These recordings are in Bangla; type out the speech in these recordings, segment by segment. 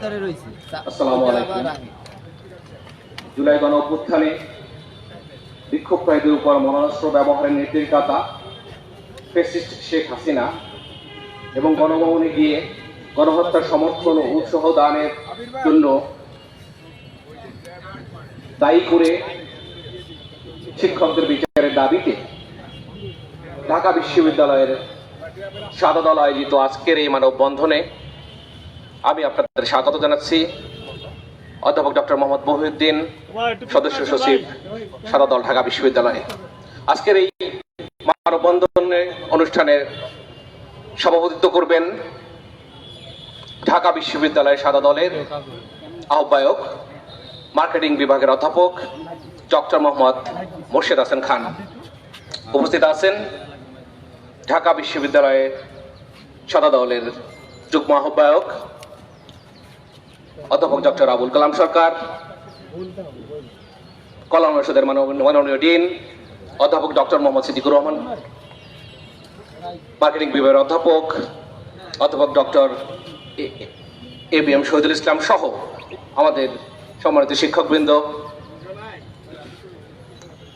ভিতরে রয়েছি আসসালামু আলাইকুম। জুলাই গণ অভ্যুত্থানে বিক্ষোভকারীদের উপর মরণাস্ত্র ব্যবহারের নির্দেশদাতা ফেসিস্ট শেখ হাসিনা এবং গণভবনে গিয়ে গণহত্যার সমর্থন ও উৎসাহ দানের জন্য দায়ী করে শিক্ষকদের বিচারের দাবিতে ঢাকা বিশ্ববিদ্যালয়ের সাদা দল আয়োজিত আজকের এই মানববন্ধনে আমি আপনাদের স্বাগত জানাচ্ছি। অধ্যাপক ডক্টর মোহাম্মদ মহিউদ্দিন, সদস্য সচিব সাদা দল ঢাকা বিশ্ববিদ্যালয়ে। আজকের এই মানববন্ধনে অনুষ্ঠানের সভাপতিত্ব করবেন ঢাকা বিশ্ববিদ্যালয়ের সাদা দলের আহ্বায়ক, মার্কেটিং বিভাগের অধ্যাপক ডক্টর মোহাম্মদ মোর্শেদ হাসান খান। উপস্থিত আছেন ঢাকা বিশ্ববিদ্যালয়ের সাদা দলের যুগ্ম আহ্বায়ক অধ্যাপক ডক্টর আবুল কালাম সরকার কলা অনুষদের মাননীয় ডিন, অধ্যাপক ডক্টর মোহাম্মদ সিদ্দিকুর রহমান, মার্কেটিং বিভাগের অধ্যাপক অধ্যাপক doctor A B M Shahidul Islam সহ আমাদের সম্মানিত শিক্ষকবৃন্দ।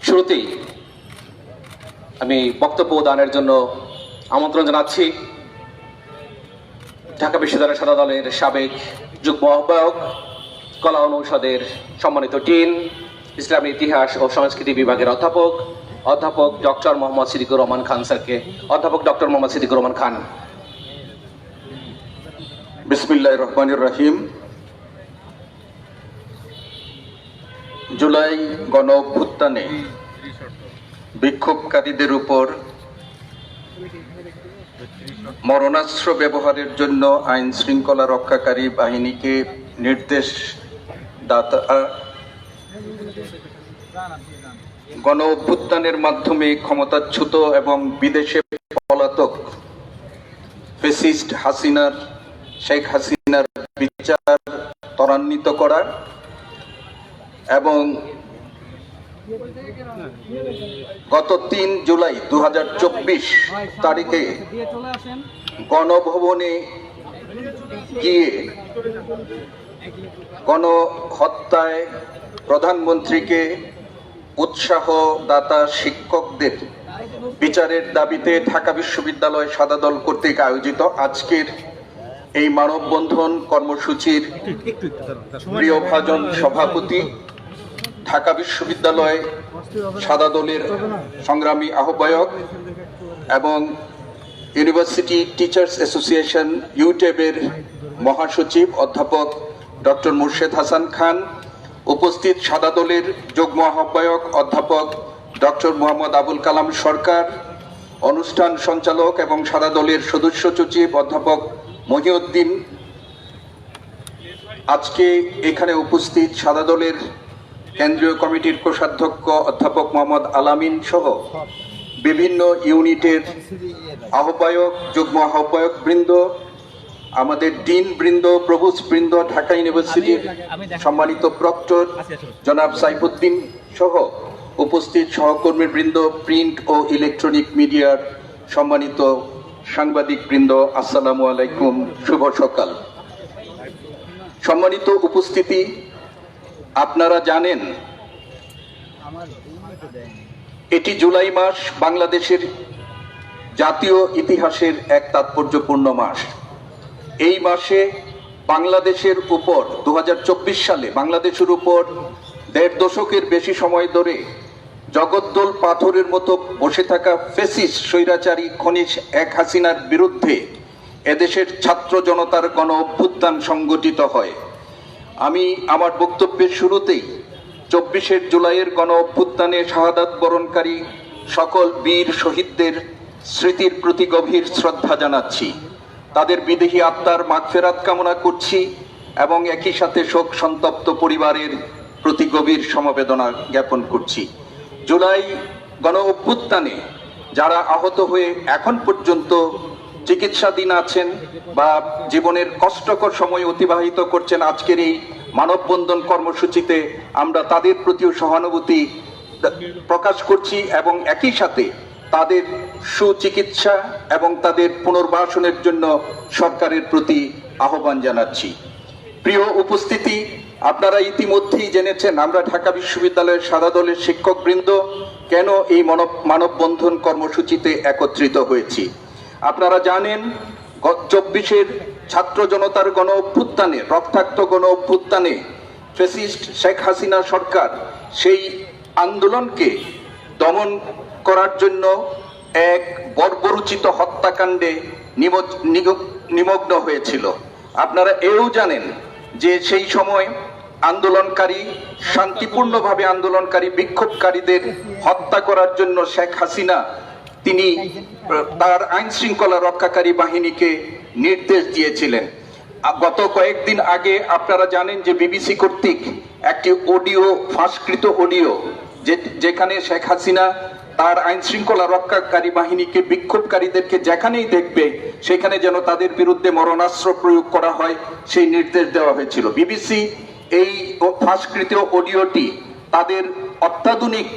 শুরুতেই আমি বক্তব্য দানের জন্য আমন্ত্রণ জানাচ্ছি। ঢাকা বিশ্ববিদ্যালয় সাদা দলের সাবেক যুগ্ম আহ্বায়ক, কলা অনুষদের সম্মানিত টিন ইসলামী ইতিহাস ও সংস্কৃতি বিভাগের অধ্যাপক অধ্যাপক ডক্টর মোহাম্মদ সিদ্দিকুর রহমান খান স্যারকে। অধ্যাপক ডক্টর মোহাম্মদ সিদ্দিকুর রহমান খান। বিসমিল্লাহ রহমানুর রহিম। জুলাই গণ অভ্যুত্থানে বিক্ষোভকারীদের উপর মরণাস্ত্র ব্যবহারের জন্য আইন শৃঙ্খলা রক্ষাকারী বাহিনীকে নির্দেশ দাতা গণ অভ্যুত্থানের মাধ্যমে ক্ষমতাচ্যুত এবং বিদেশে পলাতক ফেসিস্ট হাসিনার, শেখ হাসিনার বিচার ত্বরান্বিত করা এবং গত তিন জুলাই দু হাজার চব্বিশ তারিখে গণভবনে গিয়ে গণহত্যায় প্রধানমন্ত্রীকে উৎসাহ দাতা শিক্ষকদের বিচারের দাবিতে ঢাকা বিশ্ববিদ্যালয় সাদা দল কর্তৃক আয়োজিত আজকের এই মানববন্ধন কর্মসূচির প্রিয়ভাজন সভাপতি ঢাকা বিশ্ববিদ্যালয় সাদা দলের সংগ্রামী আহ্বায়ক এবং ইউনিভার্সিটি টিচার্স অ্যাসোসিয়েশন ইউটেবের মহাসচিব অধ্যাপক ডক্টর মুর্শেদ হাসান খান, উপস্থিত সাদা দলের যুগ্ম আহ্বায়ক অধ্যাপক ডক্টর মোহাম্মদ আবুল কালাম সরকার, অনুষ্ঠান সঞ্চালক এবং সাদা দলের সদস্য সচিব অধ্যাপক মহিউদ্দিন। আজকে এখানে উপস্থিত সাদা দলের কেন্দ্রীয় কমিটির কোষাধ্যক্ষ অধ্যাপক মোহাম্মদ আলামিন সহ বিভিন্ন ইউনিটের আহ্বায়ক যুগ্ম আহ্বায়ক বৃন্দ আমাদের ডিন বৃন্দ প্রভুস বৃন্দ ঢাকা ইউনিভার্সিটির সম্মানিত প্রক্টর জনাব সাইফুদ্দিন সহ উপস্থিত সহকর্মী বৃন্দ প্রিন্ট ও ইলেকট্রনিক মিডিয়ার সম্মানিত সাংবাদিক বৃন্দ আসসালামু আলাইকুম শুভ সকাল। সম্মানিত উপস্থিতি আপনারা জানেন, এটি জুলাই মাস বাংলাদেশের জাতীয় ইতিহাসের এক তাৎপর্যপূর্ণ মাস। এই মাসে বাংলাদেশের উপর দু হাজার চব্বিশ সালে বাংলাদেশের উপর দেড় দশকের বেশি সময় ধরে জগদ্দল পাথরের মতো বসে থাকা ফেসিস স্বৈরাচারী খনিজ এক হাসিনার বিরুদ্ধে এদেশের ছাত্র জনতার গণ অভ্যুত্থান সংগঠিত হয়। আমি আমার বক্তব্যের শুরুতেই চব্বিশের জুলাইয়ের গণ অভ্যুত্থানে শাহাদাত বরণকারী সকল বীর শহীদদের স্মৃতির প্রতি গভীর শ্রদ্ধা জানাচ্ছি। তাদের বিদেহী আত্মার মাগফেরাত কামনা করছি এবং একই সাথে শোক সন্তপ্ত পরিবারের প্রতি গভীর সমবেদনা জ্ঞাপন করছি। জুলাই গণ অভ্যুত্থানে যারা আহত হয়ে এখন পর্যন্ত চিকিৎসাধীন আছেন বা জীবনের কষ্টকর সময় অতিবাহিত করছেন, আজকের এই মানববন্ধন কর্মসূচিতে আমরা তাদের প্রতিও সহানুভূতি প্রকাশ করছি এবং একই সাথে তাদের সুচিকিৎসা এবং তাদের পুনর্বাসনের জন্য সরকারের প্রতি আহ্বান জানাচ্ছি। প্রিয় উপস্থিতি, আপনারা ইতিমধ্যেই জেনেছেন, আমরা ঢাকা বিশ্ববিদ্যালয়ের সাদা দলের শিক্ষকবৃন্দ কেন এই মানব, মানববন্ধন কর্মসূচিতে একত্রিত হয়েছি। আপনারা জানেন চব্বিশের ছাত্র জনতার গণ অভ্যুত্থানে রক্তাক্ত গণ অভ্যুত্থানে ফেসিস্ট শেখ হাসিনা সরকার সেই আন্দোলনকে দমন করার জন্য এক বর্বরোচিত হত্যাকাণ্ডে নিমগ্ন হয়েছিল। আপনারা এও জানেন যে সেই সময় আন্দোলনকারী, শান্তিপূর্ণভাবে আন্দোলনকারী, বিক্ষোভকারীদের হত্যা করার জন্য শেখ হাসিনা তিনি তার আইন শৃঙ্খলা রক্ষাকারী বাহিনীকে নির্দেশ দিয়েছিলেন। গত কয়েকদিন আগে আপনারা জানেন যে বিবিসি কর্তৃক একটি অডিও, ফাঁসকৃত অডিও যেখানে শেখ হাসিনা তার আইন শৃঙ্খলা রক্ষাকারী বাহিনীকে বিক্ষোভকারীদেরকে যেখানেই দেখবে, সেখানে যেন তাদের বিরুদ্ধে মরণাস্ত্র প্রয়োগ করা হয়, সেই নির্দেশ দেওয়া হয়েছিল। বিবিসি এই ফাঁসকৃত অডিওটি তাদের অত্যাধুনিক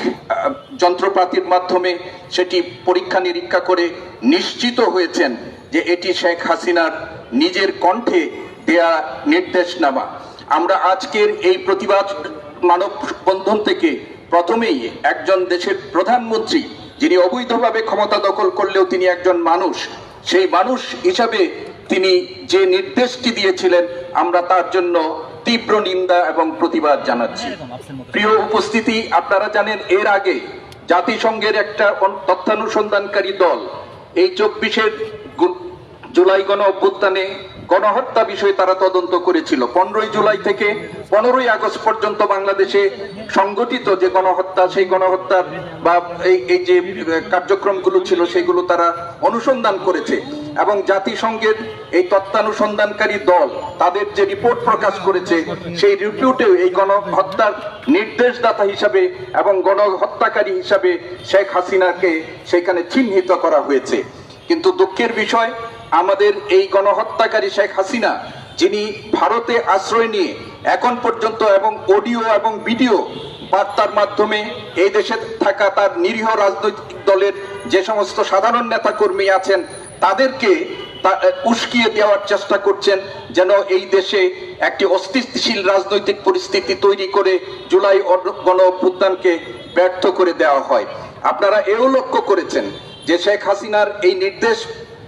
যন্ত্রপাতির মাধ্যমে সেটি পরীক্ষা নিরীক্ষা করে নিশ্চিত হয়েছেন যে এটি শেখ হাসিনার নিজের কণ্ঠে দেয়া নির্দেশনামা। আমরা আজকের এই প্রতিবাদ মানববন্ধন থেকে প্রথমেই একজন দেশের প্রধানমন্ত্রী, যিনি অবৈধভাবে ক্ষমতা দখল করলেও তিনি একজন মানুষ, সেই মানুষ হিসাবে তিনি যে নির্দেশটি দিয়েছিলেন, আমরা তার জন্য তীব্র নিন্দা এবং প্রতিবাদ জানাচ্ছি। প্রিয় উপস্থিতি আপনারা জানেন এর আগে জাতিসংঘের একটা তথ্যানুসন্ধানকারী দল এই চব্বিশের জুলাই গণ অভ্যুত্থানে গণহত্যা বিষয়ে তারা তদন্ত করেছিল। পনেরোই জুলাই থেকে পনেরোই আগস্ট পর্যন্ত বাংলাদেশে সংগঠিত যে গণহত্যা সেই গণহত্যার বা এই এই যে কার্যক্রমগুলো ছিল সেগুলো তারা অনুসন্ধান করেছে। এবং জাতিসংঘের এই তত্ত্বানুসন্ধানকারী দল তাদের যে রিপোর্ট প্রকাশ করেছে, সেই রিপোর্টেও এই গণহত্যার নির্দেশদাতা হিসাবে এবং গণহত্যাকারী হিসাবে শেখ হাসিনাকে সেখানে চিহ্নিত করা হয়েছে। কিন্তু দুঃখের বিষয়, আমাদের এই গণহত্যাকারী শেখ হাসিনা, যিনি ভারতে আশ্রয় নিয়ে এখন পর্যন্ত এবং অডিও এবং ভিডিও বার্তার মাধ্যমে এই দেশে থাকা তার নিরীহ রাজনৈতিক দলের যে সমস্ত সাধারণ নেতা কর্মী আছেন, তাদেরকে উস্কিয়ে দেওয়ার চেষ্টা করছেন যেন এই দেশে একটি অস্থিতিশীল রাজনৈতিক পরিস্থিতি তৈরি করে জুলাই গণ অভ্যুত্থানকে ব্যর্থ করে দেওয়া হয়। আপনারা এও লক্ষ্য করেছেন যে শেখ হাসিনার এই নির্দেশ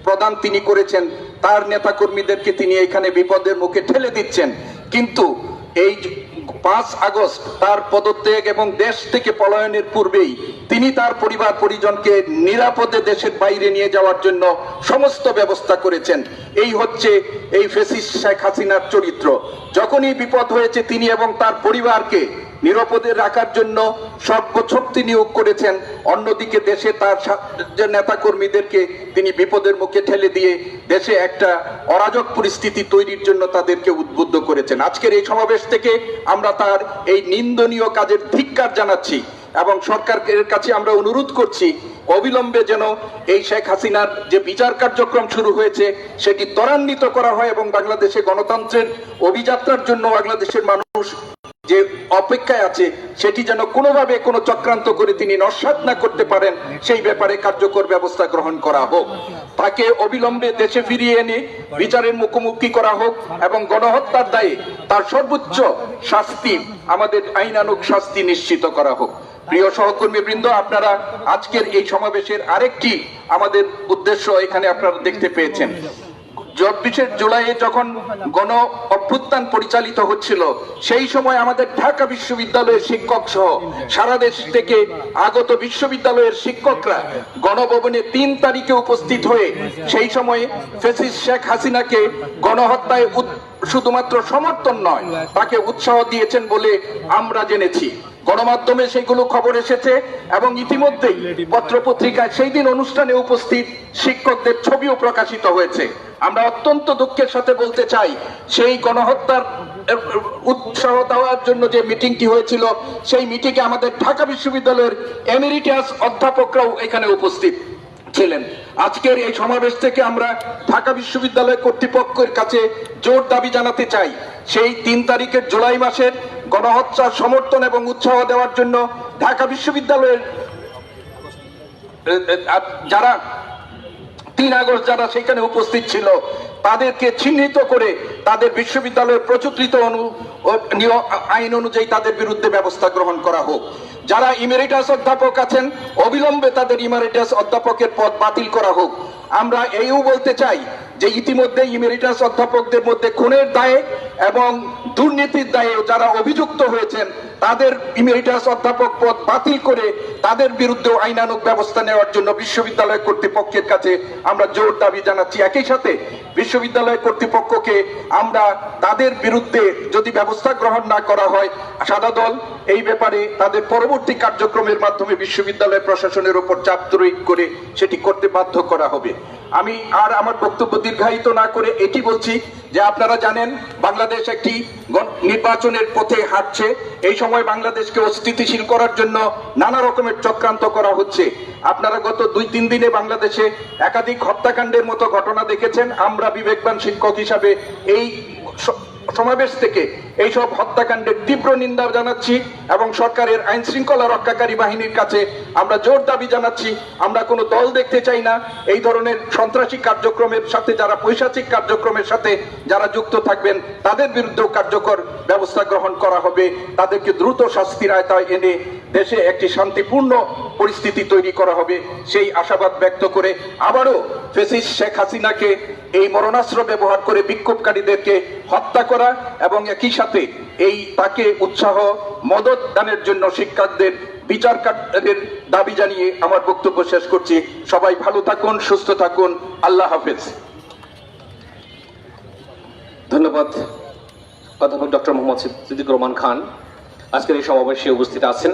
প্রদান তিনি করেছেন, তার নেতাকর্মীদেরকে তিনি এখানে বিপদের মুখে ঠেলে দিচ্ছেন। কিন্তু এই পাঁচ আগস্ট তার পদত্যাগ এবং দেশ থেকে পলায়নের পূর্বেই তিনি তার পরিবার পরিজনকে নিরাপদে দেশের বাইরে নিয়ে যাওয়ার জন্য সমস্ত ব্যবস্থা করেছেন। এই হচ্ছে এই ফেসিস শেখ হাসিনার চরিত্র। যখনই বিপদ হয়েছে তিনি এবং তার পরিবারকে নিরাপদে রাখার জন্য সর্বশক্তি নিয়োগ করেছেন। অন্যদিকে দেশে তার যে নেতা কর্মীদেরকে তিনি বিপদের মুখে ঠেলে দিয়ে দেশে একটা অরাজক পরিস্থিতি তৈরির জন্য তাদেরকে উদ্বুদ্ধ করেছেন। আজকের এই সমাবেশ থেকে আমরা তার এই নিন্দনীয় কাজের ধিক্কার জানাচ্ছি এবং সরকারের কাছে আমরা অনুরোধ করছি, অবিলম্বে যেন এই শেখ হাসিনার যে বিচার কার্যক্রম শুরু হয়েছে, সেটি ত্বরান্বিত করা হয় এবং বাংলাদেশে গণতন্ত্রের অভিযাত্রার জন্য বাংলাদেশের মানুষ যে অপেক্ষায় আছে, সেটি যেন কোনোভাবে কোনো চক্রান্ত করে তিনি নস্বাত না করতে পারেন, সেই ব্যাপারে কার্যকর ব্যবস্থা গ্রহণ করা হোক। তাকে অবিলম্বে দেশে ফিরিয়ে এনে বিচারের মুখোমুখি করা হোক এবং গণহত্যার দায়ে তার সর্বোচ্চ শাস্তি, আমাদের আইনানুক শাস্তি নিশ্চিত করা হোক। প্রিয় সহকর্মী বৃন্দ আপনারা আজকের এই সমাবেশের আরেকটি আমাদের উদ্দেশ্য এখানে আপনারা দেখতে পেয়েছেন। চব্বিশের জুলাইয়ে যখন গণ অভ্যুত্থান পরিচালিত হচ্ছিল, সেই সময় আমাদের ঢাকা বিশ্ববিদ্যালয়ের শিক্ষক সহ সারা দেশ থেকে আগত বিশ্ববিদ্যালয়ের শিক্ষকরা গণভবনে তিন তারিখে উপস্থিত হয়ে সেই সময় ফেসিস শেখ হাসিনাকে গণহত্যায় শুধুমাত্র সমর্থন নয়, তাকে উৎসাহ দিয়েছেন বলে আমরা জেনেছি। গণমাধ্যমে সেইগুলো খবর এসেছে এবং ইতিমধ্যেই পত্রপত্রিকায় সেই দিন অনুষ্ঠানে উপস্থিত শিক্ষকদের ছবিও প্রকাশিত হয়েছে। আমরা অত্যন্ত দুঃখের সাথে বলতে চাই, সেই গণহত্যার উৎসাহ দেওয়ার জন্য যে মিটিংটি হয়েছিল, সেই মিটিংয়ে আমাদের ঢাকা বিশ্ববিদ্যালয়ের এমেরিটাস অধ্যাপকরাও এখানে উপস্থিত ছিলেন। আজকের এই সমাবেশ থেকে আমরা ঢাকা বিশ্ববিদ্যালয় কর্তৃপক্ষের কাছে জোর দাবি জানাতে চাই, সেই তিন তারিখের জুলাই মাসের গণহত্যার সমর্থন এবং উৎসাহ দেওয়ার জন্য ঢাকা বিশ্ববিদ্যালয়ের যারা তিন আগস্ট যারা সেখানে উপস্থিত ছিল, তাদেরকে চিহ্নিত করে তাদের বিশ্ববিদ্যালয়ের প্রচলিত অনু আইন অনুযায়ী তাদের বিরুদ্ধে ব্যবস্থা গ্রহণ করা হোক। যারা ইমেরিটাস অধ্যাপক আছেন, অবিলম্বে তাদের ইমেরিটাস অধ্যাপকের পদ বাতিল করা হোক। আমরা এইও বলতে চাই যে ইতিমধ্যে ইমেরিটাস অধ্যাপকদের মধ্যে খুনের দায়ে এবং দুর্নীতির দায়ে যারা অভিযুক্ত হয়েছেন তাদের ইমেরিটাস অধ্যাপক পদ বাতিল করে তাদের বিরুদ্ধে আইনানুগ ব্যবস্থা নেওয়ার জন্য বিশ্ববিদ্যালয় কর্তৃপক্ষের কাছে আমরা জোর দাবি জানাচ্ছি। একই সাথে বিশ্ববিদ্যালয় কর্তৃপক্ষকে আমরা তাদের বিরুদ্ধে যদি ব্যবস্থা গ্রহণ না করা হয়, সাদা দল এই ব্যাপারে তাদের পরবর্তী কার্যক্রমের মাধ্যমে বিশ্ববিদ্যালয় প্রশাসনের উপর চাপ প্রয়োগ করে সেটি করতে বাধ্য করা হবে। আমি আর আমার বক্তব্য দীর্ঘায়িত না করে এটি বলছি যে আপনারা জানেন, বাংলাদেশ একটি নির্বাচনের পথে হাঁটছে। এই সময় বাংলাদেশকে অস্থিতিশীল করার জন্য নানা রকমের চক্রান্ত করা হচ্ছে। আপনারা গত দুই তিন দিনে বাংলাদেশে একাধিক হত্যাকাণ্ডের মতো ঘটনা দেখেছেন। আমরা বিবেকবান শিক্ষক হিসাবে এই সমাবেশ থেকে এইসব হত্যাকাণ্ডের তীব্র নিন্দা জানাচ্ছি এবং সরকারের আইন শৃঙ্খলা রক্ষাকারী বাহিনীর কাছে আমরা জোর দাবি জানাচ্ছি। আমরা কোনো দল দেখতে চাই না। এই ধরনের সন্ত্রাসী কার্যক্রমের সাথে, যারা পৈশাচিক কার্যক্রমের সাথে যারা যুক্ত থাকবেন, তাদের বিরুদ্ধেও কার্যকর ব্যবস্থা গ্রহণ করা হবে। তাদেরকে দ্রুত শাস্তির আয়তায় এনে দেশে একটি শান্তিপূর্ণ পরিস্থিতি তৈরি করা হবে। সেই আশাবাদ ব্যক্ত করে আবারও ফেসিস শেখ হাসিনাকে এই মরণাস্ত্র ব্যবহার করে বিক্ষোভকারীদেরকে হত্যা করা এবং একই সাথে এই তাকে উৎসাহ, মদত দানের জন্য শিক্ষকদের বিচার কার্যের দাবি জানিয়ে আমার বক্তব্য শেষ করছি। সবাই ভালো থাকুন, সুস্থ থাকুন। আল্লাহ হাফেজ। ধন্যবাদ। অধ্যাপক ডক্টর মোহাম্মদ সিদ্দিকুর রহমান খান। আজকের এই সমাবেশে উপস্থিত আছেন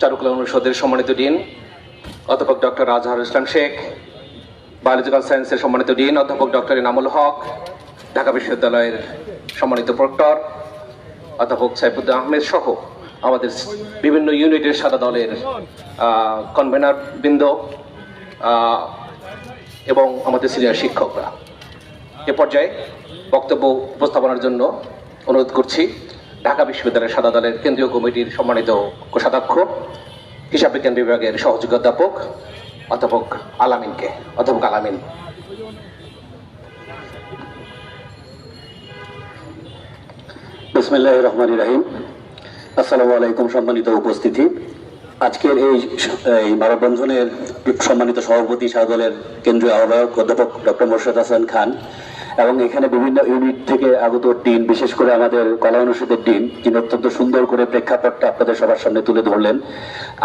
চারুকলা অনুষদের সম্মানিত ডিন, অধ্যাপক ডক্টর রাজহার ইসলাম শেখ বায়োলজিক্যাল সায়েন্সের সম্মানিত ডিন অধ্যাপক ডক্টর ইনামুল হক, ঢাকা বিশ্ববিদ্যালয়ের সম্মানিত প্রক্টর, অধ্যাপক সাইফুদ্দিন আহমেদ সহ আমাদের বিভিন্ন ইউনিটের সাদা দলের কনভেনার বৃন্দ এবং আমাদের সিনিয়র শিক্ষকরা। এ পর্যায়ে বক্তব্য উপস্থাপনার জন্য অনুরোধ করছি ঢাকা বিশ্ববিদ্যালয়ের সাদা দলের কেন্দ্রীয় কমিটির সম্মানিত কোষাধ্যক্ষ হিসাব বিজ্ঞান বিভাগের সহযোগী অধ্যাপক অধ্যাপক আলামিনকে, অধ্যাপক আলামিন। বিসমিল্লাহ রহমান রাহিম। আসসালামু আলাইকুম, সম্মানিত উপস্থিতি। আজকের এই এই মানববন্ধনের সম্মানিত সভাপতি সাদলের কেন্দ্রীয় আহ্বায়ক অধ্যাপক ডক্টর মোর্শেদ হাসান খান এবং এখানে বিভিন্ন ইউনিট থেকে আগত টিম বিশেষ করে আমাদের কলা অনুষদের টিম যিনি অত্যন্ত সুন্দর করে প্রেক্ষাপটটা আপনাদের সবার সামনে তুলে ধরলেন।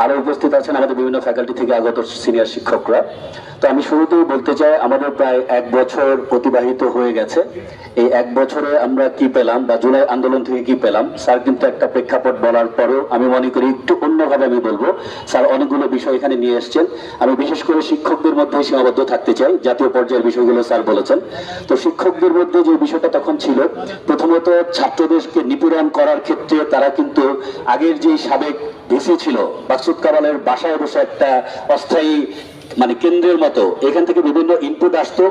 আরও উপস্থিত আছেন আমাদের বিভিন্ন ফ্যাকাল্টি থেকে আগত সিনিয়র শিক্ষকরা। তো আমি শুরুতেই বলতে চাই, আমাদের প্রায় এক বছর অতিবাহিত হয়ে গেছে। এই এক বছরে আমরা কি পেলাম বা জুলাই আন্দোলন থেকে কি পেলাম, স্যার কিন্তু একটা প্রেক্ষাপট বলার পরেও আমি মনে করি একটু অন্যভাবে আমি বলব। স্যার অনেকগুলো বিষয় এখানে নিয়ে এসেছেন। আমি বিশেষ করে শিক্ষকদের মধ্যে সীমাবদ্ধ থাকতে চাই, জাতীয় পর্যায়ের বিষয়গুলো স্যার বলেছেন। তো শিক্ষকদের মধ্যে যে বিষয়টা তখন ছিল, প্রথমত ছাত্রদেরকে নিপীড়ন করার ক্ষেত্রে তারা কিন্তু আগের যে সাবেক ভেসে ছিল, মাকসুদ কামালের বাসায় বসে একটা অস্থায়ী মানে কেন্দ্রের মতো, এখান থেকে বিভিন্ন ইনপুট আসতো।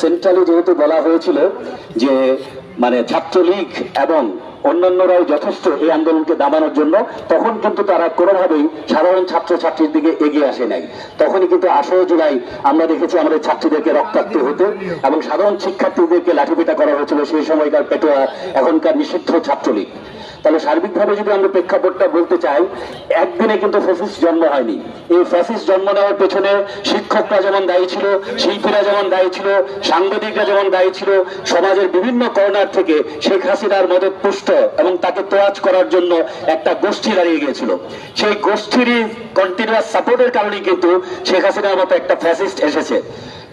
সেন্ট্রালি যেহেতু বলা হয়েছিল যে মানে ছাত্রলীগ এবং অন্যান্যরাও যথেষ্ট এই আন্দোলনকে দাবানোর জন্য। তখন কিন্তু তারা কোনোভাবেই সাধারণ ছাত্র ছাত্রীর দিকে এগিয়ে আসে নাই। তখনই কিন্তু আঠারো জুলাই আমরা দেখেছি আমাদের ছাত্রীদেরকে রক্তাক্ত হতে এবং সাধারণ শিক্ষার্থীদেরকে লাঠিপেটা করা হয়েছিল। সেই সময়কার পেটোয়া এখনকার নিষিদ্ধ ছাত্রলীগ। তাহলে সার্বিকভাবে যদি আমরা প্রেক্ষাপটটা বলতে চাই, একদিনে কিন্তু ফ্যাসিস জন্ম হয়নি। এই ফ্যাসিস জন্ম নেওয়ার পেছনে শিক্ষকরা যেমন দায়ী ছিল, শিল্পীরা যেমন দায়ী ছিল, সাংবাদিকরা যেমন দায়ী ছিল, সমাজের বিভিন্ন কর্নার থেকে শেখ হাসিনার মদত পুষ্ট এবং তাকে তোয়াজ করার জন্য একটা গোষ্ঠী দাঁড়িয়ে গিয়েছিল। সেই গোষ্ঠীরই কন্টিনিউয়াস সাপোর্টের কারণেই কিন্তু শেখ হাসিনার মতো একটা ফ্যাসিস্ট এসেছে।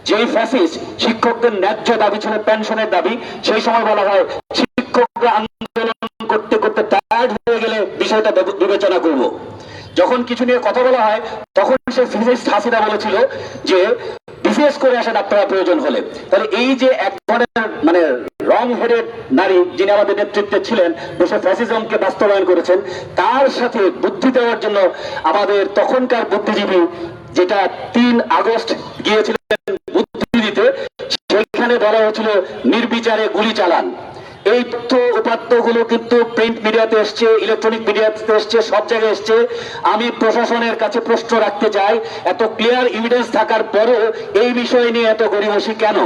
যেই ফ্যাসিস্ট শিক্ষকদের ন্যায্য দাবি ছিল, পেনশনের দাবি, সেই সময় বলা হয় শিক্ষকরা আন্দোলন করতে করতে টায়ার্ড হয়ে গেলে বিষয়টা বিবেচনা করব। যখন কিছু নিয়ে কথা বলা হয়, তখন সে ফিজিক্স হাসিনা বলেছিল যে, বিশেষ করে আসেন আপনারা প্রয়োজন হলে। তাহলে এই যে এক ধরনের মানে রং হেডেড নারী যিনি আমাদের নেতৃত্বে ছিলেন বসে ফ্যাসিজমকে বাস্তবায়ন করেছেন, তার সাথে বুদ্ধি দেওয়ার জন্য আমাদের তখনকার বুদ্ধিজীবী যেটা তিন আগস্ট গিয়েছিলেন বুদ্ধি দিতে, সেখানে বলা হয়েছিল, নির্বিচারে গুলি চালান। এই তথ্য উপাত্তগুলো কিন্তু প্রিন্ট মিডিয়াতে এসছে ইলেকট্রনিক মিডিয়াতে এসছে, সব জায়গায় এসছে। আমি প্রশাসনের কাছে প্রশ্ন রাখতে চাই, এত ক্লিয়ার এভিডেন্স থাকার পরেও এই বিষয় নিয়ে এত গরিবসী কেন?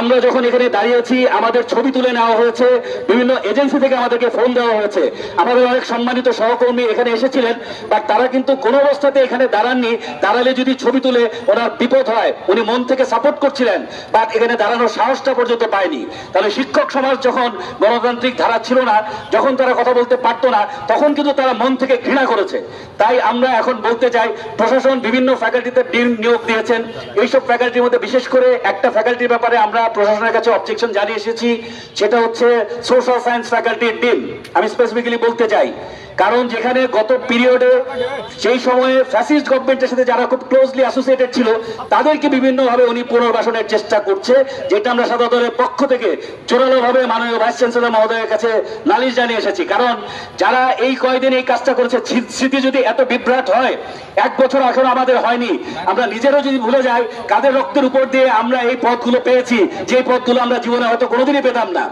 আমরা যখন এখানে দাঁড়িয়েছি আমাদের ছবি তুলে নেওয়া হয়েছে, বিভিন্ন এজেন্সি থেকে আমাদেরকে ফোন দেওয়া হয়েছে। আমাদের অনেক সম্মানিত সহকর্মী এখানে এসেছিলেন, বাট তারা কিন্তু কোনো অবস্থাতে এখানে দাঁড়াননি। দাঁড়ালে যদি ছবি তুলে, ওনার বিপদ হয়, উনি মন থেকে সাপোর্ট করছিলেন, বাট এখানে দাঁড়ানোর সাহসটা পর্যন্ত পায়নি। তাহলে শিক্ষক সমাজ যখন গণতান্ত্রিক ধারা ছিল না, যখন তারা কথা বলতে পারতো না, তখন কিন্তু তারা মন থেকে ঘৃণা করেছে। তাই আমরা এখন বলতে চাই, প্রশাসন বিভিন্ন ফ্যাকাল্টিতে ডিন নিয়োগ দিয়েছেন। এইসব ফ্যাকাল্টির মধ্যে বিশেষ করে একটা ফ্যাকাল্টির ব্যাপারে আমরা প্রশাসনের কাছে অবজেকশন জানিয়ে এসেছি, সেটা হচ্ছে সোশ্যাল সায়েন্স ফ্যাকাল্টির ডিম আমি স্পেসিফিক্যালি বলতে চাই কারণ যেখানে গত পিরিয়ডে সেই সময়ে ফ্যাসিস্ট গভর্নমেন্টের সাথে যারা খুব ক্লোজলি অ্যাসোসিয়েটেড ছিল, তাদেরকে বিভিন্নভাবে উনি পুনর্বাসনের চেষ্টা করছে, যেটা আমরা সাদা দলের পক্ষ থেকে জোরালোভাবে মাননীয় ভাইস চ্যান্সেলর মহোদয়ের কাছে নালিশ জানিয়ে এসেছি। কারণ যারা এই কয়দিন এই কাজটা করেছে স্মৃতি যদি এত বিভ্রাট হয়, এক বছর এখনও আমাদের হয়নি। আমরা নিজেরও যদি ভুলে যাই, কাদের রক্তের উপর দিয়ে আমরা এই পথগুলো পেয়েছি যে পথগুলো আমরা জীবনে হয়তো কোনোদিনই পেতাম না।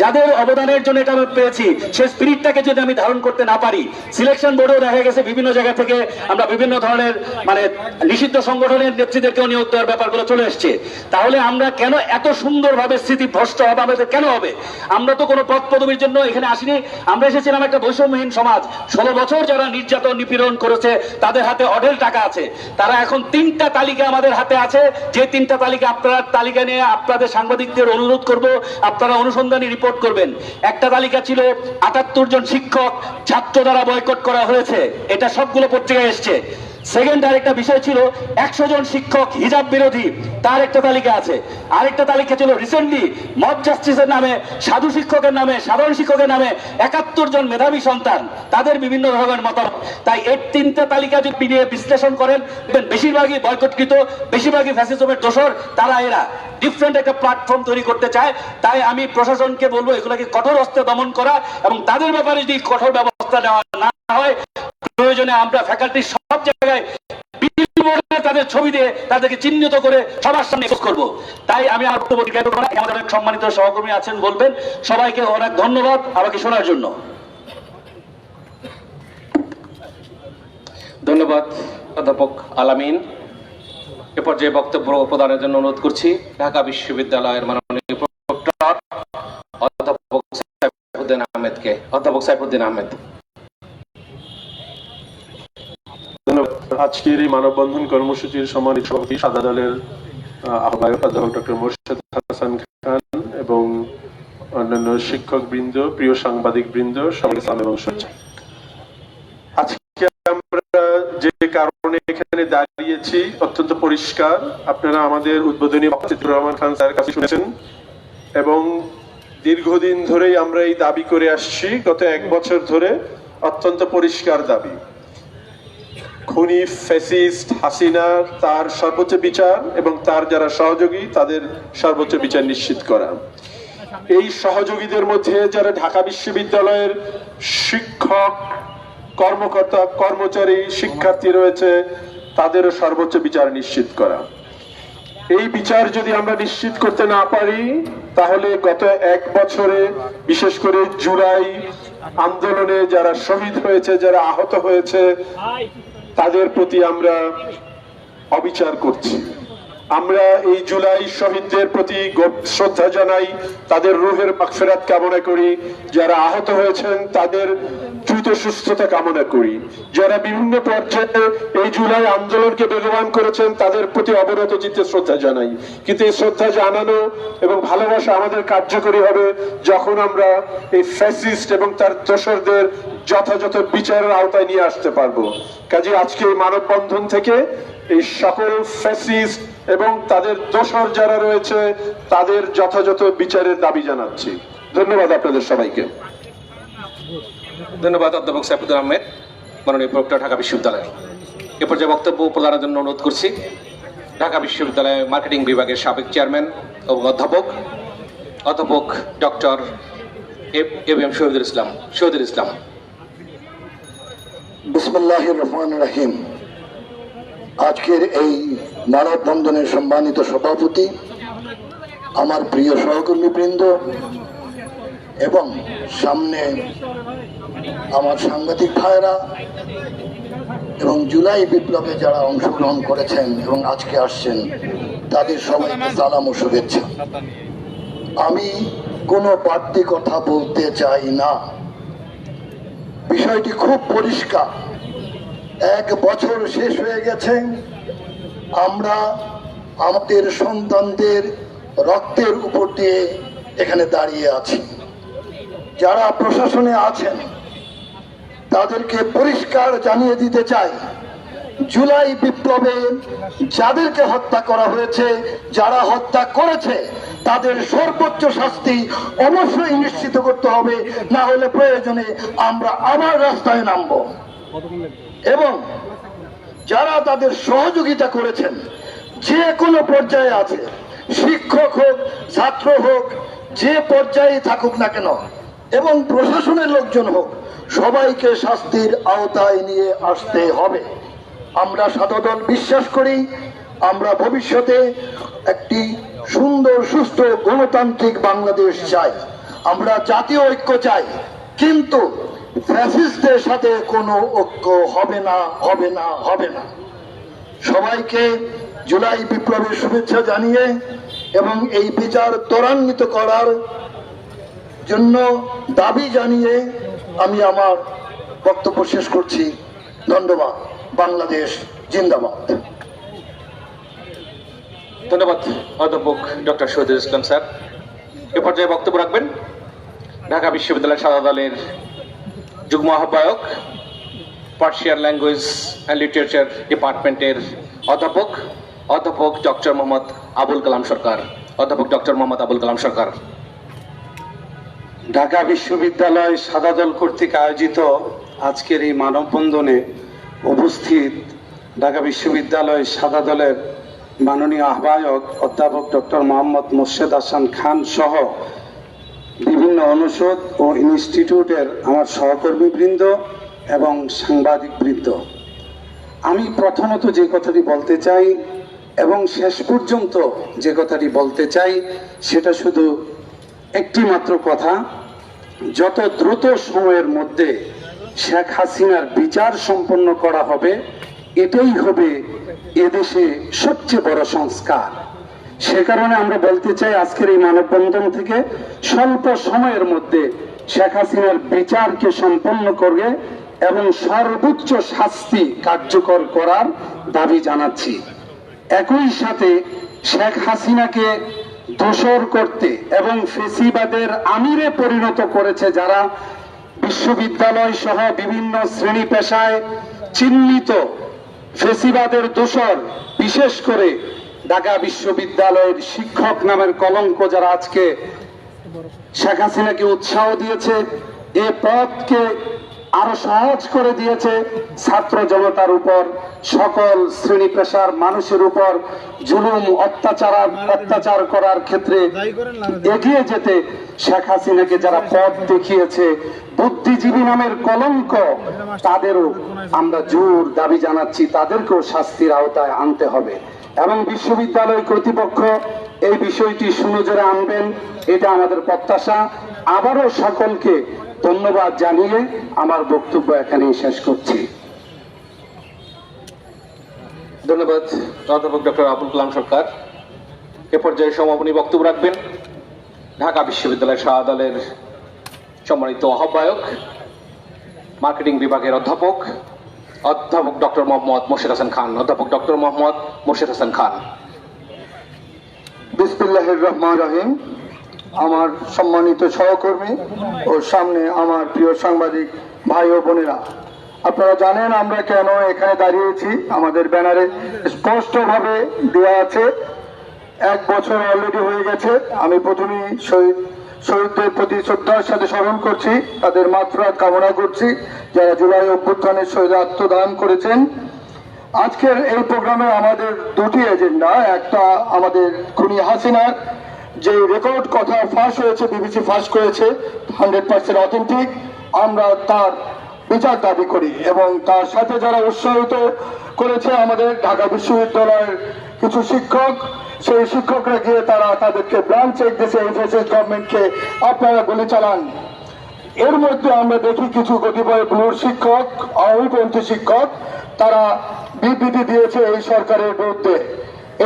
যাদের অবদানের জন্য এটা আমরা পেয়েছি সেই স্পিরিটটাকে যদি আমি ধারণ করতে না পারি সিলেকশন বোর্ডেও দেখা গেছে বিভিন্ন জায়গা থেকে আমরা বিভিন্ন ধরনের মানে নিষিদ্ধ সংগঠনের নেতৃত্বকেও নিয়োগ দেওয়ার ব্যাপারগুলো চলে এসছে। তাহলে আমরা কেন এত সুন্দরভাবে স্মৃতি ভ্রষ্ট হবে? আমাদের কেন হবে? আমরা তো কোনো পদ পদবীর জন্য এখানে আসিনি। আমরা এসেছিলাম একটা বৈষম্যহীন সমাজ। ষোলো বছর যারা নির্যাতন, নিপীড়ন করেছে, তাদের হাতে অঢেল টাকা আছে। তারা এখন তিনটা তালিকা আমাদের হাতে আছে। যে তিনটা তালিকা আপনার তালিকা নিয়ে আপনাদের সাংবাদিকদের অনুরোধ করব, আপনারা অনুসন্ধানী রিপোর্ট করবেন। একটা তালিকা ছিল আটাত্তর জন শিক্ষক, ছাত্র দ্বারা বয়কট করা হয়েছে। এটা সবগুলো পত্রিকায় এসছে। সেকেন্ড আরেকটা বিষয় ছিল, একশো জন শিক্ষক হিজাব বিরোধী, তার একটা তালিকা আছে। আরেকটা তালিকা ছিল রিসেন্টলি মব জাস্টিসের নামে, সাধু শিক্ষকের নামে, সাধারণ শিক্ষকের নামে একাত্তর জন মেধাবী সন্তান, তাদের বিভিন্ন ধরনের মতামত। তাই এর তিনটে তালিকা যদি নিয়ে বিশ্লেষণ করেন বেশিরভাগই বয়কটকৃত বেশিরভাগই ফ্যাসিজমের দোষর তারা এরা। ডিফারেন্ট একটা প্ল্যাটফর্ম তৈরি করতে চায়। তাই আমি প্রশাসনকে বলব, এগুলোকে কঠোর হস্তে দমন করা এবং তাদের ব্যাপারে যদি কঠোর ব্যবস্থা নেওয়া না হয়, প্রয়োজনে আমরা ফ্যাকাল্টির সব জায়গায় তাদের ছবি দিয়ে তাদেরকে চিহ্নিত করে সবার সামনে করব। তাই আমি। আমাদের সম্মানিত সহকর্মী আছেন বলবেন। সবাইকে অনেক ধন্যবাদ আমাকে শোনার জন্য। ধন্যবাদ, অধ্যাপক আলামিন। এ পর্যায়ে বক্তব্য প্রদানের জন্য অনুরোধ করছি। ঢাকা বিশ্ববিদ্যালয়ের মাননীয় অধ্যাপক সাইফুদ্দিন আহমেদকে। অধ্যাপক সাইফুদ্দিন আহমেদ। আজকের এই মানববন্ধন কর্মসূচির সম্মানিত সভাপতি সাদা দলের আহ্বায়ক অধ্যাপক ডক্টর মোর্শেদ হাসান খান এবং অন্যান্য শিক্ষক বৃন্দ প্রিয় সাংবাদিক বৃন্দ সালাম এবং আজকে আমরা যে কারণে এখানে দাঁড়িয়েছি অত্যন্ত পরিষ্কার। আপনারা আমাদের উদ্বোধনী রহমান খান স্যারের কাছে শুনেছেন এবং দীর্ঘদিন ধরেই আমরা এই দাবি করে আসছি, গত এক বছর ধরে অত্যন্ত পরিষ্কার দাবি। খুনি ফেসিস্ট হাসিনা, তার সর্বোচ্চ বিচার এবং তার যারা সহযোগী, তাদের সর্বোচ্চ বিচার নিশ্চিত করা। এই সহযোগীদের মধ্যে যারা ঢাকা বিশ্ববিদ্যালয়ের শিক্ষক, কর্মকর্তা, কর্মচারী, শিক্ষার্থী রয়েছে, তাদেরও সর্বোচ্চ বিচার নিশ্চিত করা। এই বিচার যদি আমরা নিশ্চিত করতে না পারি, তাহলে গত এক বছরে, বিশেষ করে জুলাই আন্দোলনে যারা শহীদ হয়েছে, যারা আহত হয়েছে তাদের প্রতি আমরা অবিচার করছি। আমরা এই জুলাই শহীদদের প্রতি শ্রদ্ধা জানাই, তাদের রুহের মাকফেরাত কামনা করি। যারা আহত হয়েছেন, তাদের দ্রুত সুস্থতা কামনা করি। যারা বিভিন্ন পর্যায়ে এই জুলাই আন্দোলনকে বেগবান করেছেন, তাদের প্রতি অবনত চিত্তে শ্রদ্ধা জানাই। কিন্তু এই শ্রদ্ধা জানানো এবং ভালোবাসা আমাদের কার্যকরী হবে যখন আমরা এই ফ্যাসিস্ট এবং তার দোসরদের যথাযথ বিচারের আওতায় নিয়ে আসতে পারব। কাজে আজকে এই মানববন্ধন থেকে এই সকল ফ্যাসিস্ট এবং তাদের দোষর যারা রয়েছে, তাদের যথাযথ বিচারের দাবি জানাচ্ছি। ধন্যবাদ আপনাদের সবাইকে। ধন্যবাদ অধ্যাপক সাইফুদ্দিন আহমেদ, মাননীয় প্রক্টর ঢাকা বিশ্ববিদ্যালয়। এ পর্যায়ে বক্তব্য প্রদানের জন্য অনুরোধ করছি। ঢাকা বিশ্ববিদ্যালয়ের মার্কেটিং বিভাগের সাবেক চেয়ারম্যান এবং অধ্যাপক অধ্যাপক doctor A B M, Shahidul Islam Shahidul Islam. বিসমুল্লাহ রহমান রাহিম। আজকের এই মানববন্ধনের সম্মানিত সভাপতি, আমার প্রিয় সহকর্মী বৃন্দ এবং সামনে আমার সাংবাদিক ভাইরা এবং জুলাই বিপ্লবে যারা অংশগ্রহণ করেছেন এবং আজকে আসছেন, তাদের সবাইকে সালাম ও শুভেচ্ছা। আমি কোনো বাড়তি কথা বলতে চাই না। বিষয়টি খুব পরিষ্কার। এক বছর শেষ হয়ে গেছে। আমরা আমাদের সন্তানদের রক্তের উপর দিয়ে এখানে দাঁড়িয়ে আছি। যারা প্রশাসনে আছেন, তাদেরকে পরিষ্কার জানিয়ে দিতে চাই, জুলাই বিপ্লবে যাদেরকে হত্যা করা হয়েছে, যারা হত্যা করেছে, তাদের সর্বোচ্চ শাস্তি অবশ্যই নিশ্চিত করতে হবে, না হলে প্রয়োজনে আমরা আবার রাস্তায় নামব। এবং যারা তাদের সহযোগিতা করেছেন, যে কোনো পর্যায়ে আছে, শিক্ষক হোক, ছাত্র হোক, যে পর্যায়ে থাকুক না কেন এবং প্রশাসনের লোকজন হোক, সবাইকে শাস্তির আওতায় নিয়ে আসতে হবে। আমরা সাধারণ বিশ্বাস করি, আমরা ভবিষ্যতে একটি সুন্দর, সুস্থ, গণতান্ত্রিক বাংলাদেশ চাই। আমরা জাতীয় ঐক্য চাই, কিন্তু ফ্যাসিস্টদের সাথে কোনো ঐক্য হবে না হবে না হবে না। সবাইকে জুলাই বিপ্লবের শুভেচ্ছা জানিয়ে এবং এই বিচার ত্বরান্বিত করার জন্য দাবি জানিয়ে আমি আমার বক্তব্য শেষ করছি। ধন্যবাদ। বাংলাদেশ জিন্দাবাদ। ধন্যবাদ, অধ্যাপক ডক্টর শহীদুল ইসলাম স্যার। এ পর্যায়ে বক্তব্য রাখবেন ঢাকা বিশ্ববিদ্যালয় সাদা দলের যুগ্ম আহ্বায়ক, পার্সিয়ান ল্যাঙ্গুয়েজ অ্যান্ড লিটারেচার ডিপার্টমেন্টের অধ্যাপক অধ্যাপক ডক্টর মোহাম্মদ আবুল কালাম সরকার। অধ্যাপক ডক্টর মোহাম্মদ আবুল কালাম সরকার। ঢাকা বিশ্ববিদ্যালয় সাদা দল কর্তৃক আয়োজিত আজকের এই মানববন্ধনে উপস্থিত ঢাকা বিশ্ববিদ্যালয় সাদা দলের মাননীয় আহ্বায়ক অধ্যাপক ডক্টর মোহাম্মদ মোর্শেদ হাসান খান সহ বিভিন্ন অনুষদ ও ইনস্টিটিউটের আমার সহকর্মীবৃন্দ এবং সাংবাদিকবৃন্দ। আমি প্রথমত যে কথাটি বলতে চাই এবং শেষ পর্যন্ত যে কথাটি বলতে চাই, সেটা শুধু একটি মাত্র কথা। যত দ্রুত সময়ের মধ্যে শেখ হাসিনার বিচার সম্পন্ন করা হবে, এটাই হবে এদেশে সবচেয়ে বড় সংস্কার। সে কারণে আমরা বলতে চাই, আজকের এই মানববন্ধন থেকে স্বল্প সময়ের মধ্যে শেখ হাসিনার বিচারকে সম্পন্ন করবে এবং সর্বোচ্চ শাস্তি কার্যকর করার দাবি জানাচ্ছি। একই সাথে শেখ হাসিনাকে দোষর করতে এবং ফেসিবাদের আমিরে পরিণত করেছে যারা বিশ্ববিদ্যালয় সহ বিভিন্ন শ্রেণি পেশায় চিহ্নিত ফেসিবাদের দোষর, বিশেষ করে ঢাকা বিশ্ববিদ্যালয়ের শিক্ষক নামের কলঙ্ক যারা আজকে শেখ হাসিনাকে উৎসাহ দিয়েছে, এ পথকে আরও সহজ করে দিয়েছে ছাত্র জনতার উপর, সকল শ্রেণি পেশার মানুষের উপর জুলুম, অত্যাচার অত্যাচার করার ক্ষেত্রে এগিয়ে যেতে শেখ হাসিনাকে যারা পথ দেখিয়েছে, বুদ্ধিজীবী নামের কলঙ্ক, তাদেরও আমরা জোর দাবি জানাচ্ছি, তাদেরকেও শাস্তির আওতায় আনতে হবে। এবং বিশ্ববিদ্যালয় কর্তৃপক্ষ এই বিষয়টি সুনজরে আনবেন, এটা আমাদের প্রত্যাশা। আবারও সকলকে ধন্যবাদ জানিয়ে আমার বক্তব্য এখানেই শেষ করছি। ধন্যবাদ অধ্যাপক ডক্টর আবুল কালাম সরকার। এ পর্যায়ে সমাপনী বক্তব্য রাখবেন ঢাকা বিশ্ববিদ্যালয় শাহ দলের সম্মানিত আহ্বায়ক মার্কেটিং বিভাগের অধ্যাপক অধ্যাপক ডক্টর মোহাম্মদ মোর্শেদ হাসান খান অধ্যাপক ডক্টর মোহাম্মদ মোর্শেদ হাসান খান। বিসমিল্লাহির রহমান রহিম। আমার সম্মানিত সহকর্মী ও সামনে আমার প্রিয় সাংবাদিক ভাই ও বোনেরা। আপনারা জানেন আমরা কেন এখানে দাঁড়িয়েছি? আমাদের ব্যানারে স্পষ্টভাবে দেওয়া আছে, এক বছর অলরেডি হয়ে গেছে। আমি প্রথমেই শহীদ, শহীদদের প্রতি শ্রদ্ধার সাথে স্মরণ করছি, তাদের মাত্রা কামনা করছি, যারা জুলাই অভ্যুত্থানের শহীদ আত্মদান করেছেন। আজকের এই প্রোগ্রামে আমাদের দুটি এজেন্ডা একটা আমাদের খুনি হাসিনার যে রেকর্ড কথা ফাঁস হয়েছে বিবিসি ফাঁস করেছে হান্ড্রেড পার্সেন্ট অথেন্টিক আমরা তার বিচার দাবি করি এবং তার সাথে যারা উৎসাহিত করেছে আমাদের ঢাকা বিশ্ববিদ্যালয়ের কিছু শিক্ষক, সেই শিক্ষকরা গিয়ে তারা তাদেরকে ব্রাঞ্চ চেক দিয়েছে এই গভর্নমেন্টকে আপনারা গুলি চালান। এর মধ্যে আমরা দেখি কিছু কতিপয় ব্লুর শিক্ষক আওয়ামীপন্থী শিক্ষক, তারা বিবৃতি দিয়েছে এই সরকারের বিরুদ্ধে।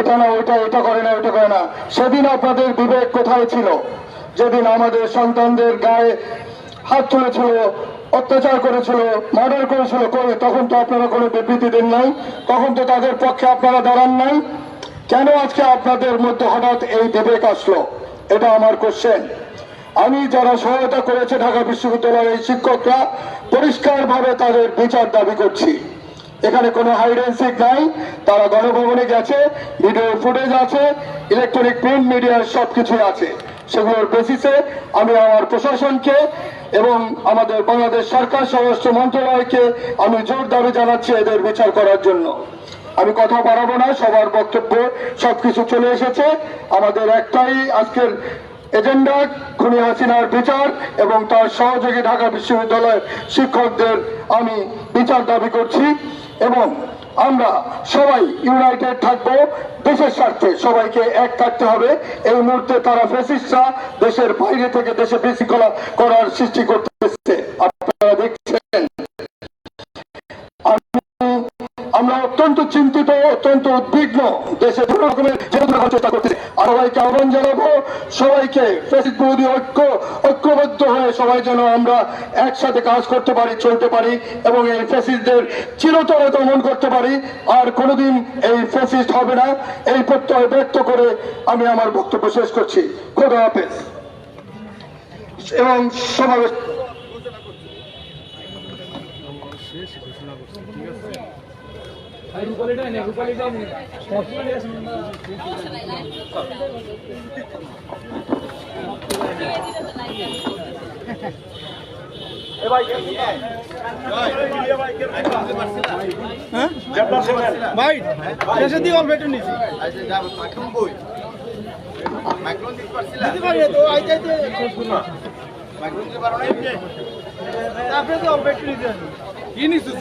এটা না, ওইটা এটা করে না, ওইটা করে না। সেদিন আপনাদের বিবেক কোথায় ছিল? যেদিন আমাদের সন্তানদের গায়ে হাত তুলেছিল, অত্যাচার করেছিল মার্ডার করেছিল, করে, তখন তো আপনারা কোনো বিবৃতি দেন নাই, তখন তো তাদের পক্ষে আপনারা দাঁড়ান নাই। কেন আজকে আপনাদের মধ্যে হঠাৎ এই বিবেক আসলো? এটা আমার কোশ্চেন আমি যারা সহায়তা করেছে ঢাকা বিশ্ববিদ্যালয়ের এই শিক্ষকরা, পরিষ্কারভাবে তাদের বিচার দাবি করছি। এখানে কোনো হাইডেন্সিক নাই। তারা গণভবনে গেছে ভিডিও ফুটেজ আছে ইলেকট্রনিক প্রিন্ট মিডিয়ার সব সবকিছু আছে। সেগুলোর বেসিসে আমি আমার প্রশাসনকে এবং আমাদের বাংলাদেশ সরকার স্বরাষ্ট্র মন্ত্রণালয়কে আমি জোর দাবি জানাচ্ছি এদের বিচার করার জন্য। আমি কথা বাড়াবো না, সবার বক্তব্য সবকিছু চলে এসেছে। আমাদের একটাই আজকের এজেন্ডা খুনি হাসিনার বিচার এবং তার সহযোগী ঢাকা বিশ্ববিদ্যালয়ের শিক্ষকদের আমি বিচার দাবি করছি। এবং আমরা সবাই ইউনাইটেড থাকব, দেশের স্বার্থে সবাইকে এক থাকতে হবে। এই মুহূর্তে তারা ফেসিস্টরা দেশের বাইরে থেকে দেশে বিশৃঙ্খলা করার সৃষ্টি করতেছে। আপনারা দেখছেন আমরা অত্যন্ত চিন্তিত, অত্যন্ত উদ্বিগ্ন। দেশে দু রকমের রাখার চেষ্টা করতেছে। সবাইকে আহ্বান জানাব, সবাইকে ফেসিক ঐক্য, ঐক্যবদ্ধ হয়ে সবাই যেন আমরা একসাথে কাজ করতে পারি, চলতে পারি, এবং এই ফেসিসদের চিরতরে দমন করতে পারি। আর কোনোদিন এই ফেসিস্ট হবে না। এই প্রত্যয় ব্যক্ত করে আমি আমার বক্তব্য শেষ করছি। খোদা হাফেজ। এবং সমাবেশ ভাই শেষের দিকে অল্প একটু নিছি দিতে পারি তো আইতে আইতে। শেষ করুন আপনি তো অল্প একটু নিতে কি নিছিস